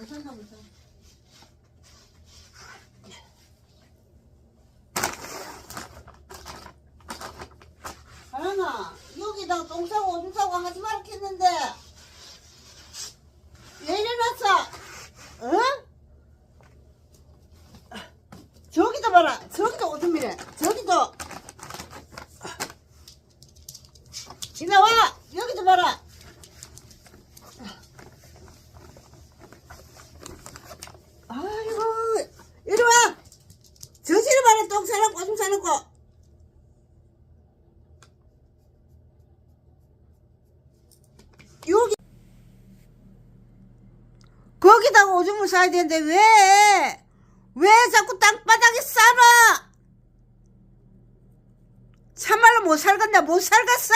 괜찮다 괜찮아 하연아 여기다 똥 싸고 오줌 싸고 하지 말라 했는데. 왜 이래놨어? 응? 저기도 봐라. 저기도 오줌이래. 저기도. 이나 와 여기도 봐라 아이고 이리 와 저지를 봐라 똥 싸놓고 오줌 싸놓고 여기 거기다가 오줌을 싸야 되는데 왜? 왜 자꾸 땅바닥에 싸나? 참말로 못 살겠나 못 살겠어?